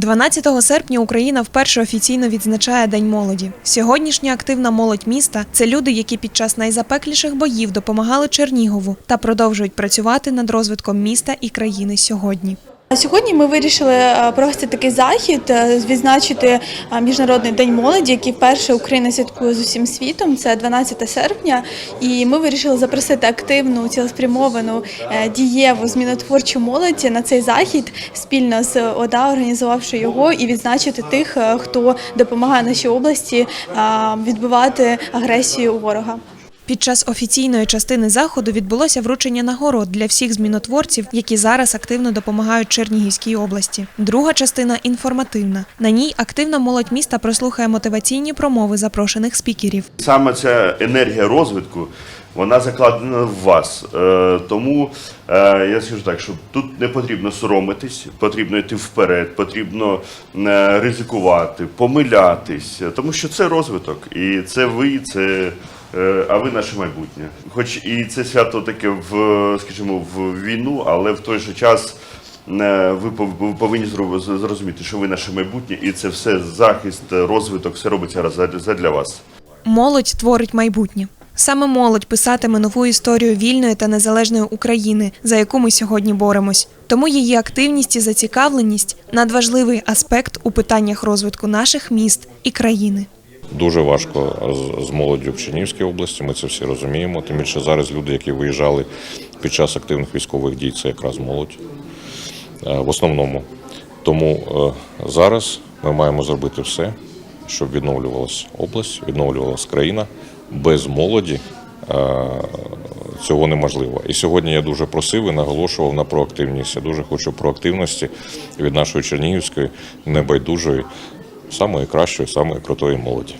12 серпня Україна вперше офіційно відзначає День молоді. Сьогоднішня активна молодь міста це люди, які під час найзапекліших боїв допомагали Чернігову та продовжують працювати над розвитком міста і країни сьогодні. Сьогодні ми вирішили е, провести такий захід, е, відзначити е, Міжнародний день молоді, який вперше Україна святкує з усім світом. Це 12 серпня. І ми вирішили запросити активну, цілеспрямовану, дієву, змінотворчу молодь на цей захід спільно з ОДА, організувавши його, і відзначити тих, хто допомагає нашій області відбивати агресію ворога. Під час офіційної частини заходу відбулося вручення нагород для всіх змінотворців, які зараз активно допомагають Чернігівській області. Друга частина інформативна. На ній активна молодь міста прослухає мотиваційні промови запрошених спікерів. Саме ця енергія розвитку, вона закладена в вас. Е, тому е, я скажу так, що тут не потрібно соромитись, потрібно йти вперед, потрібно е, ризикувати, помилятись, тому що це розвиток, і це ви, це. Е, А ви наше майбутнє. Хоч і це свято таке в, скажімо, в війну, але в той же час е, ви пов- ви повинні зрозуміти, що ви наше майбутнє, і це все захист, розвиток, все робиться задля- задля вас. Молодь творить майбутнє. Саме молодь писатиме нову історію вільної та незалежної України, за яку ми сьогодні боремось. Тому її активність і зацікавленість надважливий аспект у питаннях розвитку наших міст і країни. Дуже важко з, молоддю в Чернігівській області. Ми це всі розуміємо. Тим більше зараз люди, які виїжджали під час активних військових дій, це якраз молодь е, в основному. Тому е, зараз ми маємо зробити все, щоб відновлювалася область, відновлювалася країна. Без молоді е, цього неможливо. І сьогодні я дуже просив і наголошував на проактивність. Я дуже хочу проактивності від нашої чернігівської небайдужої, самої кращої, самої крутої молоді.